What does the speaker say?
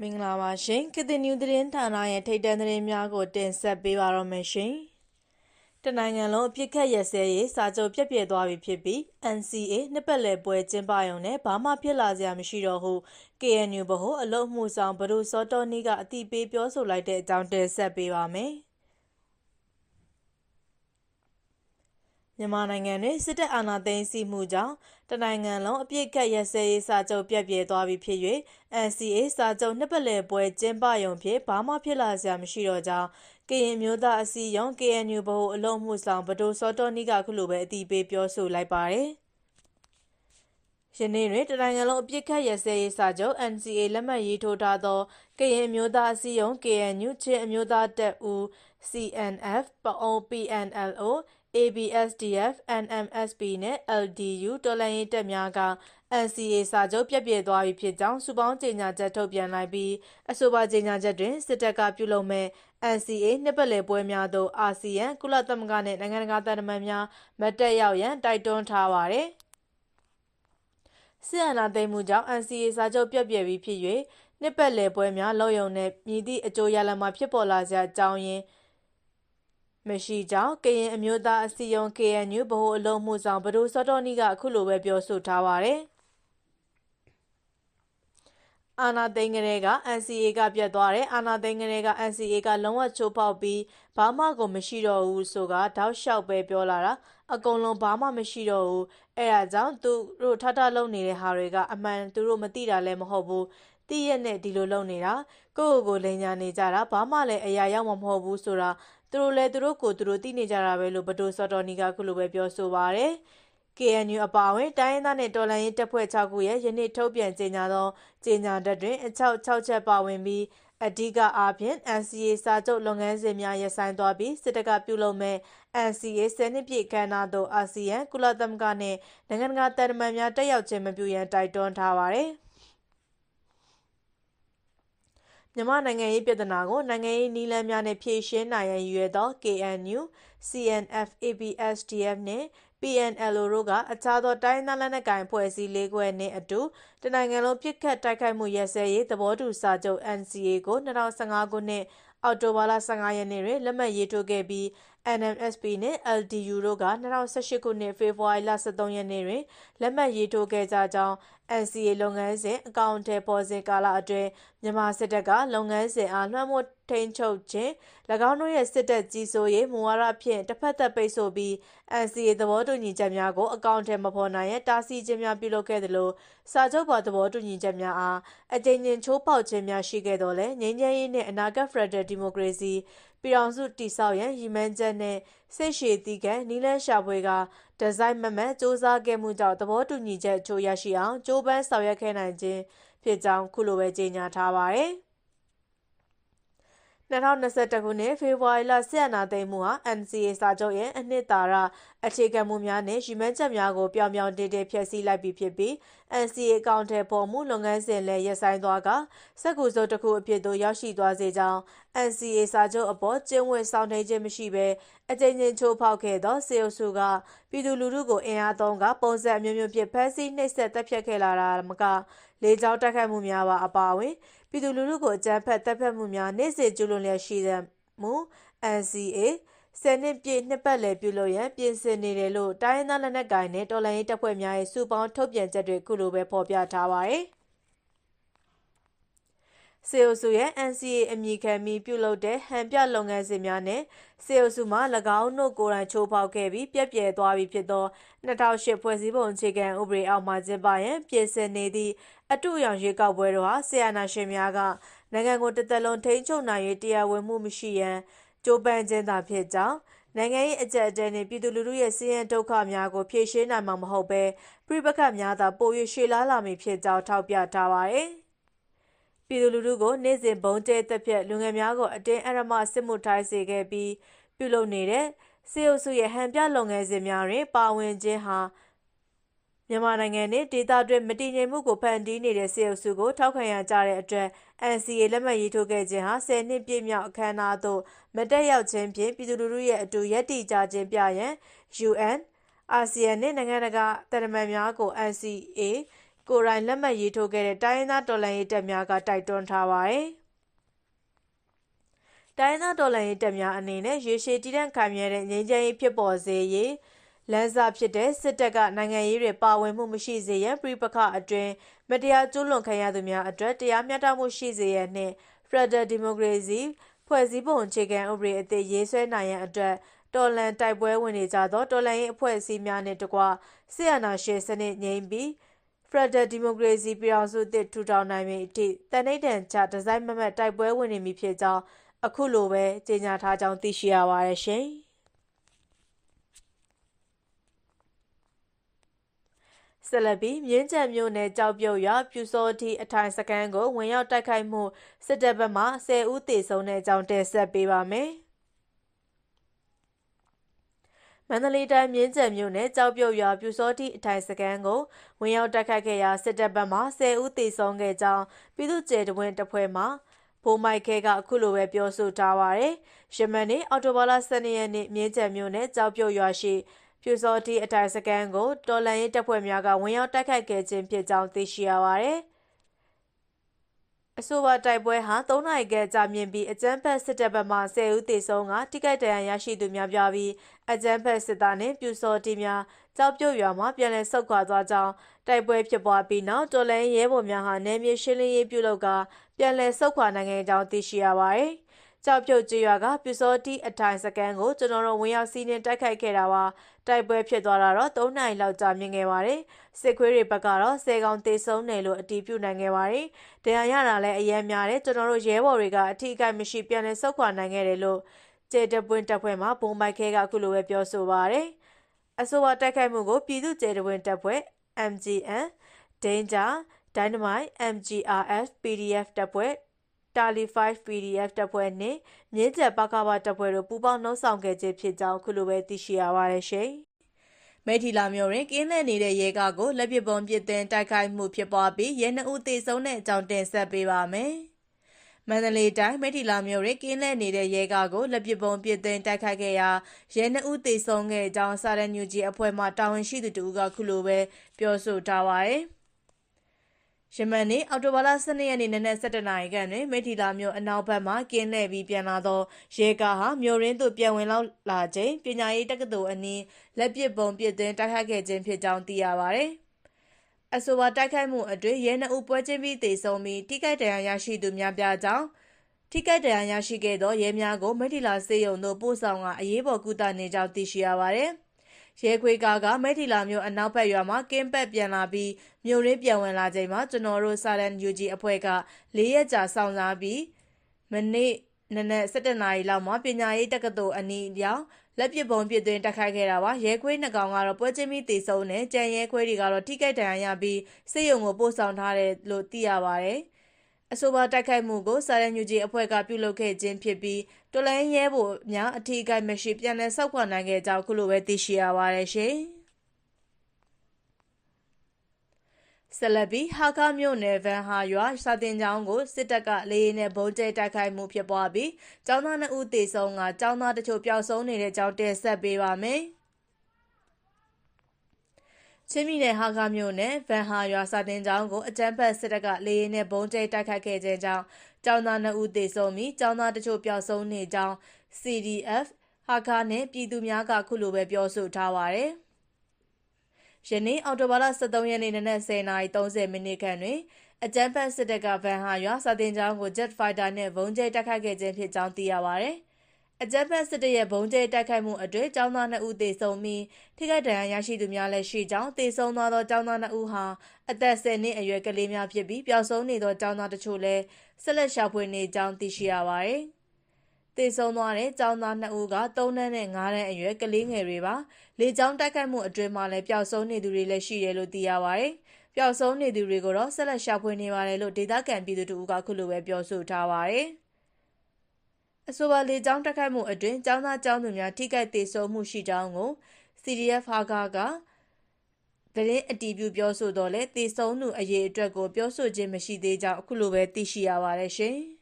မင်္ဂလာပါရှင်ကတိနူးသတင်းဌာနရဲ့ထိတ်တန့်သတင်းများကိုတင်ဆက်ပေးပါတော့မယ်ရှင်တနိုင်ငံလုံးအပြစ်ခတ်ရစဲရေးစာချုပ်ပြည့်ပြည့်သွားပြီဖြစ်ပြီး NCA နှစ်ပတ်လည်ပွဲကျင်းပရုံနဲ့ဘာမှဖြစ်လာစရာမရှိတော့ဟု KNU ဘဟုအလုံးမှုဆောင်ဘဒုစောတော်နီကအတိပေးပြောဆိုလိုက်တဲ့အကြောင်းတင်ဆက်ပေးပါမယ် မြန်မာနိုင်ငံတွင်စစ်တပ်အာဏာသိမ်းစီးမှုကြောင့်တနိုင်ငံလုံးအပြစ်ကတ်ရစဲရေးစာချုပ်ပြည့်ပြည့်သွားပြီဖြစ်၍ NCA စာချုပ်နှစ်ပတ်လည်ပွဲကျင်းပရုံဖြင့်ဘာမှဖြစ်လာစရာမရှိတော့ကြောင်းကရင်မျိုးသားအစည်းအရုံး KNU ဘဟုအလုံးမှုဆောင်ဗဒိုစောတော်နီကခုလိုပဲအတိပေးပြောဆိုလိုက်ပါတယ်ယနေ့တွင်တနိုင်ငံလုံးအပြစ်ခတ်ရစဲရေးစာချုပ် NCA လက်မှတ်ရေးထိုးထားသောကရင်မျိုးသားအစည်းအရုံး KNU ချင်းအမျိုးသားတပ်ဦး CNF ပအုံ PNLO ABSDF NMSP နဲ့ LDU တော်လှန်ရေးတပ်များက NCA စာချုပ်ပြည့်ပြည့်သွားပြီဖြစ်ကြောင်းစုပေါင်းကြေညာချက်ထုတ်ပြန်လိုက်ပြီးအဆိုပါကြေညာချက်တွင်စစ်တပ်ကပြုလုပ်မဲ့ NCA နှစ်ပတ်လည်ပွဲများသို့အာဆီယံကုလသမဂ္ဂနှင့်နိုင်ငံတကာတပ်မှန်များမတက်ရောက်ရန်တိုက်တွန်းထားပါသည်ဆီယနာသိမ်းမှုကြောင့် NCA စာချုပ်ပြည့်ပြည့်ပြီးဖြစ်၍နှစ်ပတ်လည်ပွဲများလောက်ယုံနဲ့မြည်သည့်အကျိုးရလဒ်မှဖြစ်ပေါ်လာစရာအကြောင်းရင်း မရှိကြောင်းကရင်အမျိုးသားအစည်းအရုံး KNU ဗဟိုအလုံးမှုဆောင်ဘဒိုစောတော်နီကအခုလိုပဲပြောဆိုထားပါတယ်အာနာသိန်းကလေးက NCA ကပြတ်သွားတယ်အာနာသိန်းကလေးက NCA ကလုံးဝချိုးပေါက်ပြီးဘာမှကိုမရှိတော့ဘူးဆိုကတောက်လျှောက်ပဲပြောလာတာအကုန်လုံးဘာမှမရှိတော့ဘူးအဲဒါကြောင့်သူတို့ထထလုံနေတဲ့ဟာတွေကအမှန်သူတို့မသိတာလည်းမဟုတ်ဘူးတည့်ရက်နဲ့ဒီလိုလုပ်နေတာကိုယ့်ကိုယ်ကိုလိန်ညာနေကြတာဘာမှလည်းအရာရောက်မှာမဟုတ်ဘူးဆိုတာ သူတို့လည်းသူတို့ကိုသူတို့သိနေကြတာပဲလို့ဘဒိုစော်တော်နီကခုလိုပဲပြောဆိုပါရယ် KNU အပါအဝင်တိုင်းရင်းသားနဲ့တော်လှန်ရေးတပ်ဖွဲ့6ခုရဲ့ယနေ့ထုတ်ပြန်ကြေညာသောကြေညာချက်တွင်အချောက်6ချက်ပါဝင်ပြီးအဓိကအားဖြင့် NCA စာချုပ်လုပ်ငန်းစဉ်များရပ်ဆိုင်းသွားပြီးစစ်တပ်ကပြုလုပ်မဲ့ NCA ဆယ်နှစ်ပြည့်ခမ်းနားသို့အာဆီယံကုလသမဂ္ဂနှင့်နိုင်ငံတကာတပ်မှန်များတက်ရောက်ခြင်းမပြုရန်တိုက်တွန်းထားပါသည် မြန်မာနိုင်ငံရေးပြဿနာကိုနိုင်ငံရေးနည်းလမ်းများနဲ့ဖြေရှင်းနိုင်ရန်ရည်ရွယ်သော KNU, CNF, ABSDF နှင့် PNLO တို့ကအခြားသောတိုင်းသားလက်နက်ကိုင်ဖွဲ့စည်းလေးခွဲနှင့်အတူတနိုင်ငံလုံးပြစ်ခတ်တိုက်ခိုက်မှုရဲစဲရေးသဘောတူစာချုပ် NCA ကို2015ခုနှစ်အောက်တိုဘာလ15ရက်နေ့တွင်လက်မှတ်ရေးထိုးခဲ့ပြီး NMSP နှင့် LDU တို့က2018ခုနှစ်ဖေဖော်ဝါရီလ23ရက်နေ့တွင်လက်မှတ်ရေးထိုးခဲ့ကြကြောင်း NCA လုပ်ငန်းစဉ်အကောင့်ထဲပေါ်စဉ်ကာလအတွင်းမြန်မာစစ်တပ်ကလုပ်ငန်းစဉ်အားလွှမ်းမိုးထိန်းချုပ်ခြင်း၎င်းတို့ရဲ့စစ်တပ်ကြီးစိုးရေးမူဝါဒဖြင့်တစ်ဖက်သက်ပိတ်ဆို့ပြီး NCA သဘောတူညီချက်များကိုအကောင့်ထဲမဖော်နိုင်ရတားဆီးခြင်းများပြုလုပ်ခဲ့သလိုစာချုပ်ပါသဘောတူညီချက်များအားအကြိမ်ကြိမ်ချိုးဖောက်ခြင်းများရှိခဲ့တော်လဲငြိမ်းချမ်းရေးနှင့်အနာဂတ်ဖရဒရယ်ဒီမိုကရေစီပြည်အောင်စုတည်ဆောက်ရန်ရည်မှန်းချက်နှင့်စိတ်ရှည်တည်ကံနီလန်းရှာဖွေက ဒီဇိုင်းမမတ်စ조사ခဲ့မှုကြောင့်သဘောတူညီချက်အချို့ရရှိအောင်ကြိုးပမ်းဆောင်ရွက်ခဲ့နိုင်ခြင်းဖြစ်ကြောင်းခုလိုပဲကြေညာထားပါတယ်။ 2021ခုနှစ်ဖေဖော်ဝါရီလဆက်အနာသိမ်းမှုဟာ NCA စာချုပ်ရဲ့အနှစ်သာရအခြေခံမှုများနဲ့ရည်မှန်းချက်များကိုပြောင်ပြောင်တင်းတင်းဖျက်ဆီးလိုက်ပြီးဖြစ်ပြီး NCA အကောင့်ထဲပေါ်မှုလုပ်ငန်းစဉ်လည်းရပ်ဆိုင်းသွားကစက်ကူစုပ်တစ်ခုအဖြစ်သို့ရောက်ရှိသွားစေကြောင်း NCA စာချုပ်အပေါ်ကျင်းဝတ်ဆောင်ထိန်ခြင်းမရှိဘဲအကြိမ်ကြိမ်ချိုးဖောက်ခဲ့သောစေအုပ်စုကပြည်သူလူထုကိုအင်အားသုံးကပုံစံအမျိုးမျိုးဖြင့်ဖမ်းဆီးနှိပ်စက်တပ်ဖြတ်ခဲ့လာတာမက လေကြောင်းတိုက်ခိုက်မှုများပါအပါအဝင်ပြည်သူလူထုကိုအကြမ်းဖက်တပ်ဖြတ်မှုများနေ့စဉ်ကျူးလွန်လျက်ရှိတဲ့မှု NCA ဆယ်နှစ်ပြည့်နှစ်ပတ်လည်ပြုလုပ်ရန်ပြင်ဆင်နေတယ်လို့တိုင်းရင်းသားလက်နက်ကိုင်နဲ့တော်လှန်ရေးတပ်ဖွဲ့များရဲ့စုပေါင်းထုတ်ပြန်ချက်တွေခုလိုပဲဖော်ပြထားပါတယ်။ စေအုပ်စုရဲ့ NCA အမည်ခံပြီးပြုလုပ်တဲ့ဟန်ပြလုပ်ငန်းစဉ်များနဲ့စေအုပ်စုမှ၎င်းတို့ကိုယ်တိုင်ချိုးဖောက်ခဲ့ပြီးပြက်ပြဲသွားပြီးဖြစ်သော2008ဖွဲ့စည်းပုံအခြေခံဥပဒေအောက်မှကျင်းပရန်ပြင်ဆင်နေသည့်အတူရောင်ရွေးကောက်ပွဲတို့ဟာဆီယနာရှင်များကနိုင်ငံကိုတစ်သက်လုံးထိန်းချုပ်နိုင်ရေးတရားဝင်မှုမရှိရန်ကြိုးပမ်းခြင်းသာဖြစ်ကြောင်းနိုင်ငံရေးအကြက်အတဲနှင့်ပြည်သူလူထုရဲ့စီးရင်ဒုက္ခများကိုဖြေရှင်းနိုင်မှာမဟုတ်ဘဲပြိပခတ်များသာပို၍ရှေ့လားလာမည်ဖြစ်ကြောင်းထောက်ပြထားပါသည် ပြည်သူလူထုကိုနေ့စဉ်ဘုံကျဲတက်ဖြတ်လူငယ်များကိုအတင်းအရမစစ်မှုထိုင်းစေခဲ့ပြီးပြုလုပ်နေတဲ့စေအုပ်စုရဲ့ဟန်ပြလုပ်ငန်းစဉ်များတွင်ပါဝင်ခြင်းဟာမြန်မာနိုင်ငံနှင့်ဒေသတွင်းမတည်ငြိမ်မှုကိုဖန်တီးနေတဲ့စေအုပ်စုကိုထောက်ခံရကြတဲ့အတွက် NCA လက်မှတ်ရေးထိုးခဲ့ခြင်းဟာ10နှစ်ပြည့်မြောက်အခမ်းအနားသို့မတက်ရောက်ခြင်းဖြင့်ပြည်သူလူထုရဲ့အတူရပ်တည်ကြခြင်းပြရန် UN အာဆီယံနဲ့နိုင်ငံတကာတရမန်များကို NCA ကိုယ်တိုင်လက်မှတ်ရေးထိုးခဲ့တဲ့တိုင်းရင်းသားတော်လှန်ရေးတပ်များကတိုက်တွန်းထားပါတယ်။တိုင်းသားတော်လှန်ရေးတပ်များအနေနဲ့ရေရှည်တည်တံ့ခံမြဲတဲ့ငြိမ်းချမ်းရေးဖြစ်ပေါ်စေရေးလမ်းစာဖြစ်တဲ့စစ်တပ်ကနိုင်ငံရေးတွေပါဝင်မှုမရှိစေရန်ပြပခအတွင်မတရားကျူးလွန်ခံရသူများအတွက်တရားမျှတမှုရှိစေရန်နှင့် Federal Democracy ဖွဲ့စည်းပုံအခြေခံဥပဒေအသစ်ရေးဆွဲနိုင်ရန်အတွက်တော်လန်တိုက်ပွဲဝင်နေကြသောတော်လန်ရေးအဖွဲ့အစည်းများနှင့်တကွဆီယနာရှေစနစ်ငြိမ်းပြီး ဖရဒဒီမိုကရေစီပြည်အောင်စုအသစ်ထူထောင်နိုင်မည်အထိတန်နှိမ့်တန်ချဒီဇိုင်းမမတ်တိုက်ပွဲဝင်နေမည်ဖြစ်ကြောင်းအခုလိုပဲကြေညာထားကြောင်းသိရှိရပါတယ်ရှင်။ဆက်လက်ပြီးမြင်းကြံမြို့နယ်ကြောက်ပြုတ်ရွာပြူစောတီအထိုင်စခန်းကိုဝင်ရောက်တိုက်ခိုက်မှုစစ်တပ်ဘက်မှ10ဦးသေဆုံးတဲ့အကြောင်းတင်ဆက်ပေးပါမယ်။ မန္တလေးတိုင်းမြင်းကြံမြို့နယ်ကြောက်ပြုတ်ရွာပြူစောတိအထိုင်စကန်ကိုဝင်ရောက်တိုက်ခိုက်ခဲ့ရာစစ်တပ်ဘက်မှ10ဦးသေဆုံးခဲ့ကြောင်းပြည်သူ့ကျဲတဝင်းတပ်ဖွဲ့မှဘိုးမိုက်ခဲကအခုလိုပဲပြောဆိုထားပါတယ်။ယမန်နေ့အော်တိုဘာလ12ရက်နေ့မြင်းချံမြို့နယ်ကြောက်ပြုတ်ရွာရှိပြူစောတီအထိုင်စကန်ကိုတော်လန်ရေးတပ်ဖွဲ့များကဝင်ရောက်တိုက်ခိုက်ခဲ့ခြင်းဖြစ်ကြောင်းသိရှိရပါတယ်။ အဆိုပါတိုက်ပွဲဟာ3နိုင်ခန့်ကြာမြင့်ပြီးအကြမ်းဖက်စစ်တပ်ဘက်မှ10ဦးသေဆုံးကတိကိတ်တရန်ရရှိသူများပြပြီးအကြမ်းဖက်စစ်သားနှင့်ပြူစောတီများကြောက်ပြုတ်ရွာမှပြန်လည်ဆုတ်ခွာသွားကြောင်းတိုက်ပွဲဖြစ်ပွားပြီးနောက်တော်လန်ရဲဘော်များဟာနယ်မြေရှင်းလင်းရေးပြုလုပ်ကာပြန်လည်ဆုတ်ခွာနိုင်ခဲ့ကြောင်းသိရှိရပါတယ်။ ကြောက်ပြုတ်ကျွရွာကပြူစောတိအထိုင်စကန်ကိုကျွန်တော်တို့ဝင်ရောက်စီးနှင်းတိုက်ခိုက်ခဲ့တာပါတိုက်ပွဲဖြစ်သွားတာတော့3နိုင်လောက်ကြာမြင့်ခဲ့ပါတယ်စစ်ခွေးတွေဘက်ကတော့ဆယ်ကောင်တေဆုံးတယ်လို့အတည်ပြုနိုင်ခဲ့ပါတယ်တရားရတာလည်းအရင်များတယ်ကျွန်တော်တို့ရဲဘော်တွေကအထီးအကိုက်မရှိပြန်လဲဆုတ်ခွာနိုင်ခဲ့တယ်လို့ကျေတပွင့်တပ်ဖွဲ့မှဘုံမိုက်ခဲကအခုလိုပဲပြောဆိုပါတယ်အဆိုပါတိုက်ခိုက်မှုကိုပြည်သူ့ကျေတပွင့်တပ်ဖွဲ့ MGN Danger Dynamite MGRF PDF တပ်ဖွဲ့ တာလီ5 PDF တပ်ဖွဲ့နှင့်မြင်းကျက်ပကပတပ်ဖွဲ့တို့ပူးပေါင်းနှုတ်ဆောင်ခဲ့ခြင်းဖြစ်ကြောင်းခုလိုပဲသိရှိရပါတယ်ရှင်။မဲထီလာမျိုးတွင်ကင်းလှည့်နေတဲ့ရဲကားကိုလက်ပစ်ပုံပစ်တင်တိုက်ခိုက်မှုဖြစ်ပွားပြီးရဲနှုတ်သေဆုံးတဲ့အကြောင်းတင်ဆက်ပေးပါမယ်။မန္တလေးတိုင်းမဲထီလာမျိုးတွင်ကင်းလှည့်နေတဲ့ရဲကားကိုလက်ပစ်ပုံပစ်တင်တိုက်ခိုက်ခဲ့ရာရဲနှုတ်သေဆုံးခဲ့တဲ့အကြောင်းစာရန်ညူဂျီအဖွဲ့မှတာဝန်ရှိသူတို့ကခုလိုပဲပြောဆိုထားပါတယ်။ ယမန်နေ့အော်တိုဘာလ12ရက်နေ့နနက်7:00နာရီခန့်တွင်မိထီလာမြို့အနောက်ဘက်မှကင်းလှည့်ပြီးပြန်လာသောရဲကားဟာမြို့ရင်းသို့ပြန်ဝင်လောက်လာချိန်ပညာရေးတက္ကသိုလ်အနီးလက်ပစ်ပုံပစ်သွင်းတိုက်ခိုက်ခဲ့ခြင်းဖြစ်ကြောင်းသိရပါသည်။အဆိုပါတိုက်ခိုက်မှုအတွင်းရဲနှုပ်ပွဲချင်းပြီးတေဆုံးပြီးထိခိုက်ဒဏ်ရာရရှိသူများပြားကြောင်းထိခိုက်ဒဏ်ရာရရှိခဲ့သောရဲများကိုမိထီလာစေယုံသို့ပို့ဆောင်ကအရေးပေါ်ကုသနေကြောင်းသိရှိရပါသည်။ ရဲခွေကားကမိထီလာမျိုးအနောက်ဘက်ရွာမှာကင်းပက်ပြန်လာပြီးမြို့ရင်းပြန်ဝင်လာချိန်မှာကျွန်တော်တို့စာရန်ယူဂျီအဖွဲ့က၄ရက်ကြာစောင့်စားပြီးမနေ့နနက်7:00နာရီလောက်မှာပညာရေးတက္ကသိုလ်အနီးရောင်လက်ပစ်ပုံပစ်သွင်းတက်ခိုက်ခဲ့တာပါရဲခွေးနှစ်ကောင်ကတော့ပွဲချင်းပြီးတေဆုံးတယ်ကြံရဲခွေးတွေကတော့ထိခိုက်ဒဏ်ရာရပြီးစေယုံကိုပို့ဆောင်ထားတယ်လို့သိရပါတယ် အဆိုပါတိုက်ခိုက်မှုကိုစာရန်ယူဂျီအဖွဲ့ကပြုလုပ်ခဲ့ခြင်းဖြစ်ပြီးတော်လိုင်းရဲဘော်များအထီးကိုက်မရှိပြန်လည်ဆောက်ခွာနိုင်ခဲ့ကြောင်းခုလိုပဲသိရှိရပါတယ်ရှင်ဆလဘီဟာကာမြို့နယ်ဗန်ဟာရွာစာတင်ကျောင်းကိုစစ်တပ်ကလေယာဉ်နဲ့ဘုံကျဲတိုက်ခိုက်မှုဖြစ်ပွားပြီးကျောင်းသား2ဦးသေဆုံးကကျောင်းသားတချို့ပျောက်ဆုံးနေတဲ့ကြောင်းတင်ဆက်ပေးပါမယ်။ ချင်းပြည်နယ်ဟာကာမြို့နယ်ဗန်ဟာရွာစာတင်ကျောင်းကိုအကြမ်းဖက်စစ်တပ်ကလေယာဉ်နဲ့ဘုံကျဲတိုက်ခိုက်ခဲ့ခြင်းကြောင့်ကျောင်းသား2ဦးသေဆုံးပြီးကျောင်းသားတချို့ပျောက်ဆုံးနေကြောင်း CDF ဟာကာနဲ့ပြည်သူများကခုလိုပဲပြောဆိုထားပါတယ်။ယနေ့အော်တိုဘာလ23ရက်နေ့နနက်10:30မိနစ်ခန့်တွင်အကြမ်းဖက်စစ်တပ်ကဗန်ဟာရွာစာတင်ကျောင်းကို Jet Fighter နဲ့ဘုံကျဲတိုက်ခိုက်ခဲ့ခြင်းဖြစ်ကြောင်းသိရပါတယ်။ အကြမ်းဖက်စစ်တပ်ရဲ့ဘုံကျဲတိုက်ခိုက်မှုအတွင်းကျောင်းသား2ဦးသေဆုံးပြီးထိခိုက်ဒဏ်ရာရရှိသူများလည်းရှိကြောင်းသေဆုံးသွားသောကျောင်းသား2ဦးဟာအသက်10နှစ်အရွယ်ကလေးများဖြစ်ပြီးပျောက်ဆုံးနေသောကျောင်းသားတချို့လည်းဆက်လက်ရှာဖွေနေကြောင်းသိရှိရပါတယ်။သေဆုံးသွားတဲ့ကျောင်းသား2ဦးက3နှစ်နဲ့5နှစ်အရွယ်ကလေးငယ်တွေပါ။လေကျောင်းတိုက်ခိုက်မှုအတွင်းမှာလည်းပျောက်ဆုံးနေသူတွေလည်းရှိတယ်လို့သိရပါတယ်။ပျောက်ဆုံးနေသူတွေကိုတော့ဆက်လက်ရှာဖွေနေပါတယ်လို့ဒေသခံပြည်သူတို့ကခုလိုပဲပြောဆိုထားပါတယ်။ အဆိုပါလေကြောင်းတက်ခိုက်မှုအတွင်းចောင်းသားចောင်းသူများထိခိုက်ဒေဆုံးမှုရှိကြောင်းကို CDF ဟာကာကသတင်းအတည်ပြုပြောဆိုတော့လေတေဆုံးသူအရေးအတွက်ကိုပြောဆိုခြင်းမရှိသေးကြောင်းအခုလိုပဲသိရှိရပါတယ်ရှင်။